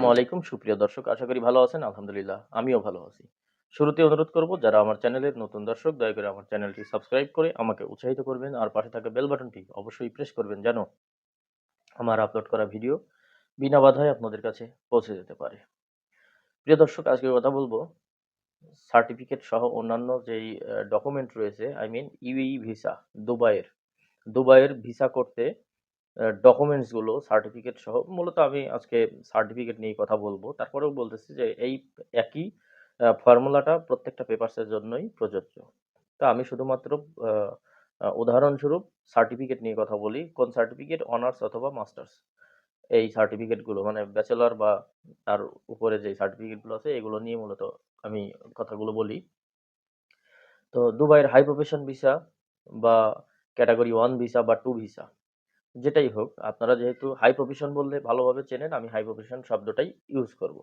আসসালামু আলাইকুম। সুপ্রিয় দর্শক, আশা করি ভালো আছেন। আলহামদুলিল্লাহ, আমিও ভালো আছি। শুরুতে অনুরোধ করব, যারা আমার চ্যানেলের নতুন দর্শক, দয়া করে আমার চ্যানেলটি সাবস্ক্রাইব করে আমাকে উৎসাহিত করবেন আর পাশে থাকা বেল বাটনটি অবশ্যই প্রেস করবেন যেন আমার আপলোড করা ভিডিও বিনা বাধায় আপনাদের কাছে পৌঁছে যেতে পারে। প্রিয় দর্শক, আজকে কথা বলব সার্টিফিকেট সহ অন্যান্য যেই ডকুমেন্ট রয়েছে আই মিন ইউই ভিসা দুবাইয়ের। দুবাইয়ের ভিসা করতে ডকুমেন্টসগুলো সার্টিফিকেট সহ, মূলত আমি আজকে সার্টিফিকেট নিয়ে কথা বলব। তারপরেও বলতেছি যে এই একই ফর্মুলাটা প্রত্যেকটা পেপারসের জন্যই প্রযোজ্য। তা আমি শুধুমাত্র উদাহরণস্বরূপ সার্টিফিকেট নিয়ে কথা বলি, কোন সার্টিফিকেট অনার্স অথবা মাস্টার্স এই সার্টিফিকেটগুলো মানে ব্যাচেলর বা তার উপরে যে সার্টিফিকেটগুলো আছে, এগুলো নিয়ে মূলত আমি কথাগুলো বলি। তো দুবাইয়ের হাই প্রফেশন ভিসা বা ক্যাটাগরি ওয়ান ভিসা বা টু ভিসা যেটাই হোক, আপনারা যেহেতু হাই প্রফেশন বললে ভালোভাবে চেনেন, আমি হাই প্রফেশন শব্দটাই ইউজ করব।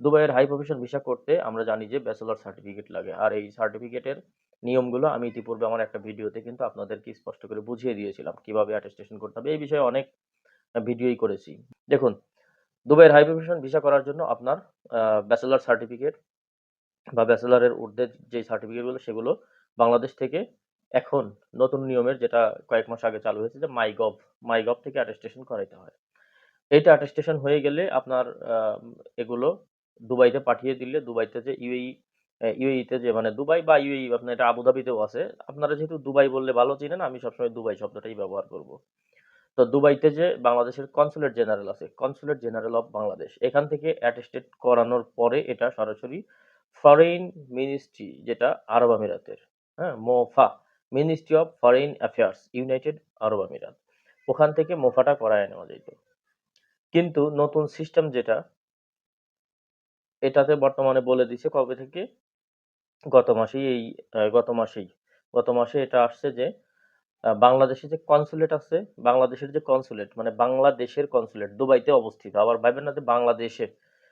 দুবাইয়ের হাই প্রফেশন ভিসা করতে আমরা জানি যে ব্যাচেলর সার্টিফিকেট লাগে। আর এই সার্টিফিকেটের নিয়মগুলো আমি ইতিপূর্বে আমার একটা ভিডিওতে কিন্তু আপনাদেরকে স্পষ্ট করে বুঝিয়ে দিয়েছিলাম, কীভাবে অ্যাটেস্টেশন করতে হবে। এই বিষয়ে অনেক ভিডিওই করেছি। দেখুন, দুবাইয়ের হাই প্রফেশন ভিসা করার জন্য আপনার ব্যাচেলর সার্টিফিকেট বা ব্যাচেলরের ঊর্ধ্বে যে সার্টিফিকেটগুলো সেগুলো বাংলাদেশ থেকে এখন নতুন নিয়মের যেটা কয়েক মাস আগে চালু হয়েছে যে মাইগভ মাইগভ থেকে অ্যাটেস্টেশন করাইতে হয়। এইটা অ্যাটেস্টেশন হয়ে গেলে আপনার এগুলো দুবাইতে পাঠিয়ে দিলে, দুবাইতে যে ইউএই ইউএইতে যে মানে দুবাই বা ইউএই আপনার এটা আবুধাবিতেও আছে। আপনারা যেহেতু দুবাই বললে ভালো চিনেন, আমি সবসময় দুবাই শব্দটাই ব্যবহার করব। তো দুবাইতে যে বাংলাদেশের কনসুলেট জেনারেল আছে কনসুলেট জেনারেল অফ বাংলাদেশ, এখান থেকে অ্যাটেস্টেড করানোর পরে এটা সরাসরি ফরেন মিনিস্ট্রি যেটা আরব আমিরাতের হ্যাঁ MOFA ministry of foreign affairs United Arab আমিরাত ওখান থেকে মোফাটা করায় নেওয়া যেত। কিন্তু নতুন সিস্টেম যেটা, এটাতে বর্তমানে বলে দিছে কবে থেকে? গত মাসেই এই গত মাসেই। গত মাসে এটা আসছে যে বাংলাদেশে যে কনসুলেট আছে, বাংলাদেশের যে কনসুলেট মানে বাংলাদেশের কনসুলেট দুবাইতে অবস্থিত। আবার ভাইবেন না যে বাংলাদেশের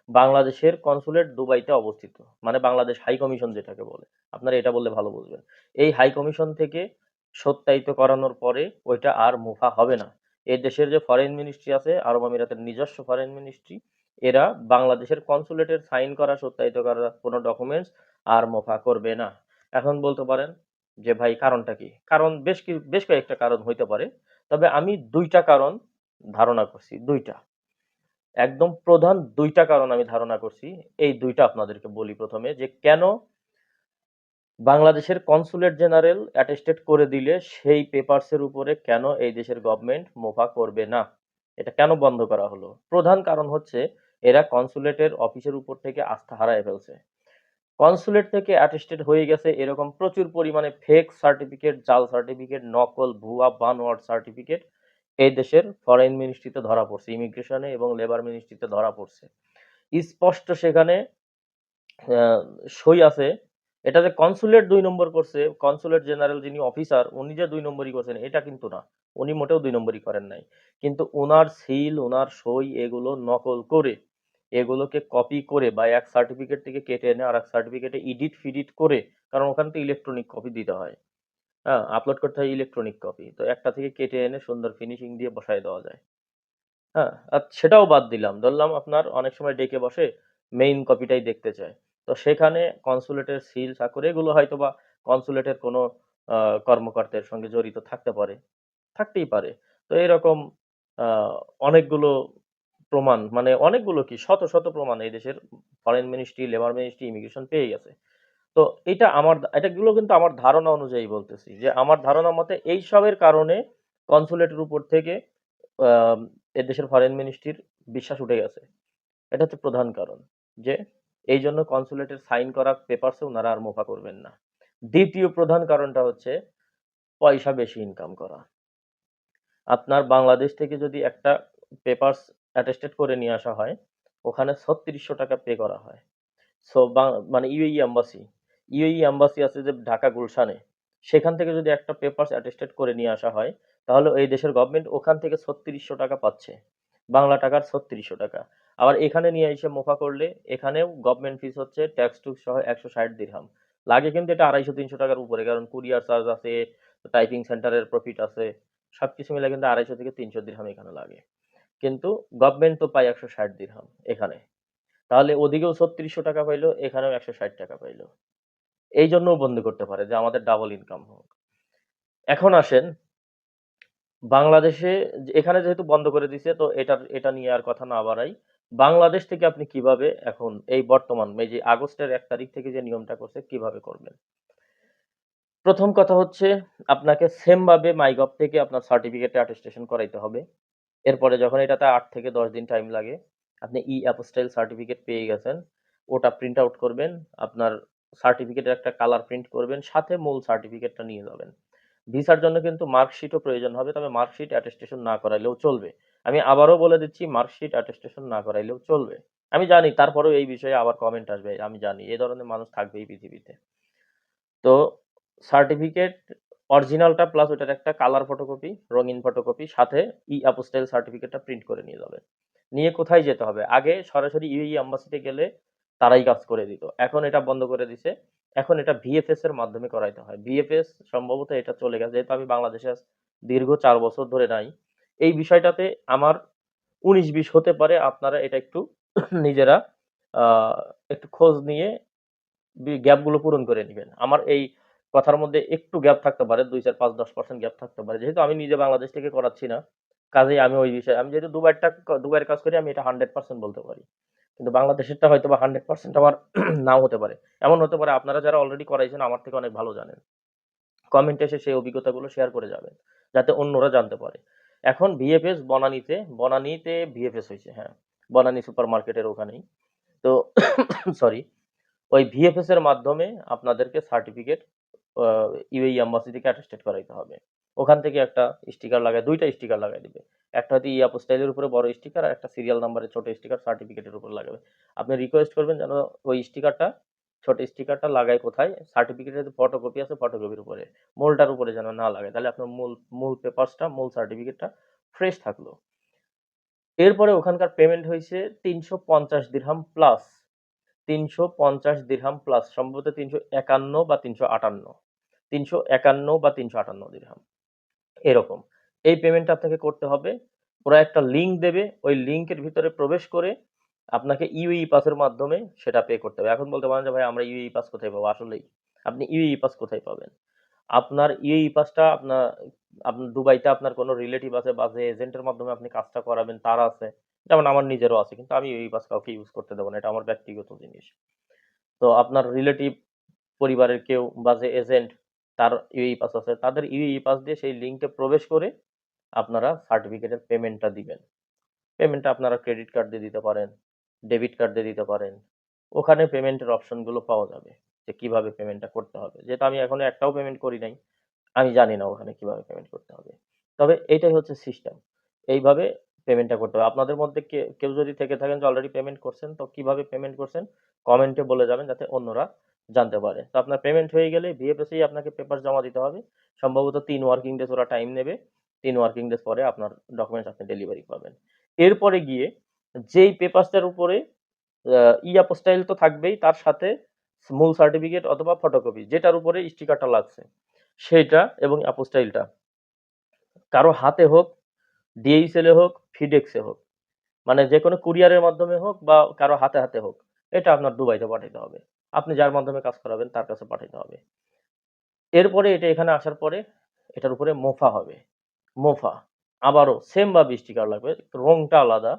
বাংলাদেশের কনসুলেট দুবাইতে অবস্থিত। মানে বাংলাদেশ হাই কমিশন যেটাকে বলে। আপনারা এটা বললে ভালো বুঝবেন। এই হাই কমিশন থেকে সত্যায়িত করানোর পরে ওইটা আর মুফা হবে না। এই দেশের যে ফরেন মিনিস্ট্রি আছে, আরব আমিরাতের নিজস্ব ফরেন মিনিস্ট্রি এরা বাংলাদেশের কনসুলেটের সাইন করা, সত্যায়িত করা কোনো ডকুমেন্টস আর মোফা করবে না। এখন বলতে পারেন যে ভাই কারণটা কি? কারণ বেশ কি, বেশ কয়েকটা কারণ হইতে পারে। তবে আমি দুইটা কারণ ধারণা করছি, দুইটা। একদম প্রধান দুইটা কারণ আমি ধারণা করছি। এই দুইটা আপনাদেরকে বলি প্রথমে যে কেন বাংলাদেশের কনসুলেট জেনারেল অ্যাটেস্টেড করে দিলে সেই পেপারসের উপরে কেন এই দেশের গভর্নমেন্ট মোফা করবে না? এটা কেন বন্ধ করা হলো? প্রধান কারণ হচ্ছে এরা কনসুলেটের অফিসের উপর থেকে আস্থা হারায় ফেলছে। কনসুলেট থেকে অ্যাটেস্টেড হয়ে গেছে এরকম প্রচুর পরিমাণে ফেক সার্টিফিকেট জাল সার্টিফিকেট নকল, ভুয়া বানওয়ার্ড সার্টিফিকেট এই দেশের ফরেন মিনিস্ট্রিতে ধরা পড়ছে ইমিগ্রেশনে এবং লেবার মিনিস্ট্রিতে ধরা পড়ছে। স্পষ্ট সেখানে সই আছে। এটা যে কনসুলেট দুই নম্বর করছে কনসুলেট জেনারেল যিনি অফিসার উনি যে দুই নম্বরই করছেন, এটা কিন্তু না। উনি মোটেও দুই নম্বরই করেন নাই। কিন্তু ওনার সিল ওনার সই এগুলো নকল করে, এগুলোকে কপি করে বা এক সার্টিফিকেট থেকে কেটে এনে আর এক সার্টিফিকেটে এডিট ফিডিট করে, কারণ ওখান থেকে ইলেকট্রনিক কপি দিতে হয়। হ্যাঁ আপলোড করতে হয় ইলেকট্রনিক কপি তো একটা থেকে কেটে এনে সুন্দর ফিনিশিং দিয়ে বসায় দেওয়া যায়। হ্যাঁ আর সেটাও বাদ দিলাম। ধরলাম আপনার অনেক সময় ডেকে বসে মেইন কপিটাই দেখতে চায়। তো সেখানে কনসুলেটের সিল চাকর এগুলো হয়তো বা কনসুলেটের কোনো কর্মকর্তার সঙ্গে জড়িত থাকতে পারে। থাকতেই পারে। তো এরকম অনেকগুলো প্রমাণ মানে অনেকগুলো কি, শত শত প্রমাণ এই দেশের foreign ministry labour ministry immigration পেয়ে গেছে। তো এটা আমার, এটাগুলো কিন্তু আমার ধারণা অনুযায়ী বলতেছি যে আমার ধারণা মতে এই সবের কারণে কনসুলেটের উপর থেকে দেশের ফরেন মিনিস্ট্রির বিশ্বাস উঠে গেছে। এটা হচ্ছে প্রধান কারণ যে এই জন্য কনসুলেটের সাইন করা পেপারসে ওনারা আর মোফা করবেন না। দ্বিতীয় প্রধান কারণটা হচ্ছে পয়সা বেশি ইনকাম করা। আপনার বাংলাদেশ থেকে যদি একটা পেপারস অ্যাটেস্টেড করে নিয়ে আসা হয়, ওখানে ছত্রিশশো টাকা পে করা হয়। সো মানে ইউএই অ্যাম্বাসি ইউএই অ্যাম্বাসি আছে যে ঢাকা গুলশানে, সেখান থেকে যদি একটা পেপার অ্যাটেস্টেড করে নিয়ে আসা হয়, তাহলে এই দেশের গভর্নমেন্ট ওখান থেকে ছত্রিশশো টাকা পাচ্ছে। বাংলা টাকার ছত্রিশশো টাকা। আবার এখানে নিয়ে এসে মোফা করলে, এখানেও গভর্নমেন্ট ফিস হচ্ছে ট্যাক্স টুক্স সহ একশো ষাট দিরহাম লাগে কিন্তু এটা আড়াইশো, তিনশো টাকার উপরে, কারণ কুরিয়ার চার্জ আছে টাইপিং সেন্টারের প্রফিট আছে, সবকিছু মিলে কিন্তু আড়াইশো থেকে তিনশো দিরহাম এখানে লাগে। কিন্তু গভর্নমেন্ট তো পায় একশো ষাট দিরহাম এখানে। তাহলে ওদিকেও ছত্রিশশো টাকা পাইলো, এখানেও একশো ষাট টাকা পাইলো। এই জন্যও বন্ধ করতে পারে যে আমাদের ডাবল ইনকাম হোক। এখন আসেন, বাংলাদেশে এখানে যেহেতু বন্ধ করে দিছে, তো এটার, এটা নিয়ে আর কথা না বাড়াই। বাংলাদেশ থেকে আপনি কীভাবে এখন এই বর্তমান, এই যে আগস্টের এক তারিখ থেকে যে নিয়মটা করছে, কীভাবে করবেন? প্রথম কথা হচ্ছে, আপনাকে সেম ভাবে মাইগভ থেকে আপনার সার্টিফিকেট অ্যাটেস্টেশন করাইতে হবে। এরপরে যখন এটাতে আট থেকে দশ দিন টাইম লাগে, আপনি ই অ্যাপোস্টাইল সার্টিফিকেট পেয়ে গেছেন, ওটা প্রিন্ট আউট করবেন, আপনার সার্টিফিকেটের একটা কালার প্রিন্ট করবেন, সাথে মূল সার্টিফিকেটটা নিয়ে যাবেন। ভিসার জন্য কিন্তু মার্কশিটও প্রয়োজন হবে, তবে মার্কশিট অ্যাটেস্টেশন না করাইলেও চলবে। আমি আবারও বলে দিচ্ছি মার্কশিট অ্যাটেস্টেশন না করাইলেও চলবে। আমি জানি, তারপরেও এই বিষয়ে আবার কমেন্ট আসবে, আমি জানি এই ধরনের মানুষ থাকবে এই পৃথিবীতে। তো সার্টিফিকেট অরিজিনালটা প্লাস ওটার একটা কালার ফটোকপি রঙিন ফটোকপি সাথে ই অ্যাপোস্টাইল সার্টিফিকেটটা প্রিন্ট করে নিয়ে যাবেন। নিয়ে কোথায় যেতে হবে? আগে সরাসরি ইউই অ্যাম্বাসিতে গেলে তারাই কাজ করে দিত। এখন এটা বন্ধ করে দিছে। এখন এটা ভিএফএস এর মাধ্যমে করাইতে হয়। ভিএফএস সম্ভবত এটা চলে গেছে। যেহেতু আমি বাংলাদেশে দীর্ঘ চার বছর ধরে নাই। এই বিষয়টাতে আমার উনিশ বিশ হতে পারে। আপনারা এটা একটু নিজেরা একটু খোঁজ নিয়ে গ্যাপগুলো পূরণ করে নেবেন। আমার এই কথার মধ্যে একটু গ্যাপ থাকতে পারে। দুই চার পাঁচ দশ পার্সেন্ট গ্যাপ থাকতে পারে। যেহেতু আমি নিজে বাংলাদেশ থেকে করাচ্ছি না, কাজেই আমি ওই বিষয়ে, আমি যেহেতু দুবাইটা দুবাইয়ের কাজ করি, আমি এটা হান্ড্রেড পার্সেন্ট বলতে পারি। কিন্তু বাংলাদেশেরটা হয়তো বা হান্ড্রেড পার্সেন্ট আমার নাও হতে পারে। এমন হতে পারে আপনারা যারা অলরেডি করাইছেন, আমার থেকে অনেক ভালো জানেন। কমেন্টে এসে সেই অভিজ্ঞতাগুলো শেয়ার করে যাবেন, যাতে অন্যরা জানতে পারে। এখন ভিএফএস বনানীতে বনানীতে ভিএফএস হয়েছে হ্যাঁ। বনানী সুপার মার্কেটের ওখানেই। তো সরি ওই ভিএফএস এর মাধ্যমে আপনাদেরকে সার্টিফিকেট ইউএই অ্যাম্বাসি থেকে অ্যাটেস্টেড করাইতে হবে। ওখান থেকে একটা স্টিকার লাগায়, দুইটা স্টিকার লাগাই দিবে। একটা হয়তো ই অ্যাপোস্টাইলের উপরে বড় স্টিকার আর একটা সিরিয়াল নাম্বারের ছোট স্টিকার সার্টিফিকেটের উপর লাগাবে। আপনি রিকোয়েস্ট করবেন যেন ওই স্টিকারটা ছোট স্টিকারটা লাগায় কোথায়? সার্টিফিকেটের ফটোকপি আছে ফটোকপির উপরে। মূলটার উপরে যেন না লাগায়। তাহলে আপনার মূল মূল পেপারসটা মূল সার্টিফিকেটটা ফ্রেশ থাকল। এরপরে ওখানকার পেমেন্ট হয়েছে তিনশো পঞ্চাশ দিরহাম প্লাস তিনশো পঞ্চাশ দিরহাম প্লাস সম্ভবত তিনশো একান্ন বা তিনশো আটান্ন। তিনশো একান্ন বা তিনশো আটান্ন দিরহাম এরকম। এই পেমেন্টটা আপনাকে করতে হবে। ওরা একটা লিঙ্ক দেবে। ওই লিঙ্কের ভিতরে প্রবেশ করে আপনাকে ইউই পাসের মাধ্যমে সেটা পে করতে হবে। এখন বলতে পারেন যে, ভাই, আমরা ইউই পাস কোথায় পাবো? আসলেই আপনি ইউই পাস কোথায় পাবেন? আপনার ইউই পাসটা আপনার আপনার দুবাইতে আপনার কোনো রিলেটিভ আছে বা যে এজেন্টের মাধ্যমে আপনি কাজটা করাবেন, তার আছে। যেমন আমার নিজেরও আছে, কিন্তু আমি ইউই পাস কাউকে ইউজ করতে দেবো না। এটা আমার ব্যক্তিগত জিনিস। তো আপনার রিলেটিভ পরিবারের কেউ বা যে এজেন্ট তার ইউই পাস আছে। তাদের ইউই পাস দিয়ে সেই লিঙ্কে প্রবেশ করে আপনারা সার্টিফিকেটের পেমেন্টটা দিবেন। পেমেন্টটা আপনারা ক্রেডিট কার্ড দিয়ে দিতে পারেন ডেবিট কার্ড দিয়ে দিতে পারেন। ওখানে পেমেন্টের অপশনগুলো পাওয়া যাবে যে কীভাবে পেমেন্টটা করতে হবে। যেহেতু আমি এখনও একটাও পেমেন্ট করি নাই, আমি জানি না ওখানে কীভাবে পেমেন্ট করতে হবে। তবে এইটাই হচ্ছে সিস্টেম এইভাবে পেমেন্টটা করতে হবে। আপনাদের মধ্যে কেউ যদি থেকে থাকেন যে অলরেডি পেমেন্ট করছেন, তো কীভাবে পেমেন্ট করছেন কমেন্টে বলে যাবেন যাতে অন্যরা জানতে পারে। তো আপনার পেমেন্ট হয়ে গেলে ভিএফএসেই আপনাকে পেপার জমা দিতে হবে। সম্ভবত তিন ওয়ার্কিং ডেজ ওরা টাইম নেবে। তিন ওয়ার্কিং ডেজ পরে আপনার ডকুমেন্টস আপনি ডেলিভারি পাবেন। এরপরে গিয়ে যেই পেপারসটার উপরে ই অ্যাপোস্টাইল তো থাকবেই, তার সাথে মূল সার্টিফিকেট অথবা ফটোকপি যেটার উপরে স্টিকারটা লাগছে, সেইটা এবং অ্যাপোস্টাইলটা কারও হাতে হোক ডিএইচএল এ হোক ফিডেক্সে হোক মানে যে কোনো কুরিয়ারের মাধ্যমে হোক বা কারও হাতে হাতে হোক, এটা আপনার দুবাইতে পাঠাতে হবে। আপনি যার মাধ্যমে কাজ করাবেন, তার কাছে পাঠাতে হবে। এরপরে এটা এখানে আসার পরে এটার উপরে মোফা হবে। মোফা। আবারও সেম ভাবে স্টিকার লাগবে, রংটা আলাদা,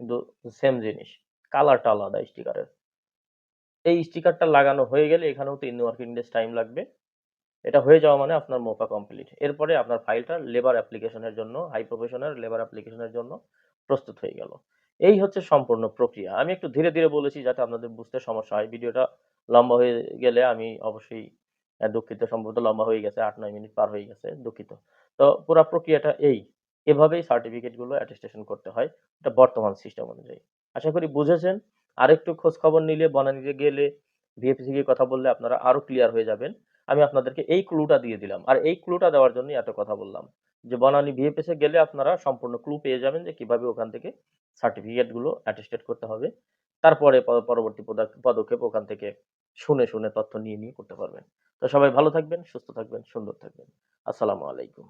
কিন্তু সেম জিনিস। কালারটা আলাদা স্টিকারের এই স্টিকারটা লাগানো হয়ে গেলে এখানেও তিন ওয়ার্কিং ডেজ টাইম লাগবে। এটা হয়ে যাওয়া মানে আপনার মোফা কমপ্লিট এরপরে আপনার ফাইলটা লেবার অ্যাপ্লিকেশনের জন্য হাই প্রফেশনের লেবার অ্যাপ্লিকেশনের জন্য প্রস্তুত হয়ে গেল। এই হচ্ছে সম্পূর্ণ প্রক্রিয়া। আমি একটু ধীরে ধীরে বলেছি যাতে আপনাদের বুঝতে সমস্যা হয়। ভিডিওটা লম্বা হয়ে গেলে আমি অবশ্যই দুঃখিত। সম্ভবত লম্বা হয়ে গেছে, আট, নয় মিনিট পার হয়ে গেছে, দুঃখিত। তো পুরো প্রক্রিয়াটা এই, এভাবেই সার্টিফিকেটগুলো অ্যাটেস্টেশন করতে হয়, এটা বর্তমান সিস্টেম অনুযায়ী। আশা করি বুঝেছেন। আরেকটু খোঁজ খবর নিলে বনানীতে গেলে ভিএফসি গিয়ে কথা বললে আপনারা আরও ক্লিয়ার হয়ে যাবেন। আমি আপনাদেরকে এই ক্লুটা দিয়ে দিলাম। আর এই ক্লুটা দেওয়ার জন্য এত কথা বললাম, যে বনানী ভিএফএস গেলে আপনারা সম্পূর্ণ ক্লু পেয়ে যাবেন যে কীভাবে ওখান থেকে সার্টিফিকেটগুলো অ্যাটেস্টেড করতে হবে। তারপরে পরবর্তী পদক- পদক্ষেপ ওখান থেকে শুনে শুনে তথ্য নিয়ে নিয়ে করতে পারবেন। তো সবাই ভালো থাকবেন, সুস্থ থাকবেন, সুন্দর থাকবেন। আসসালামু আলাইকুম।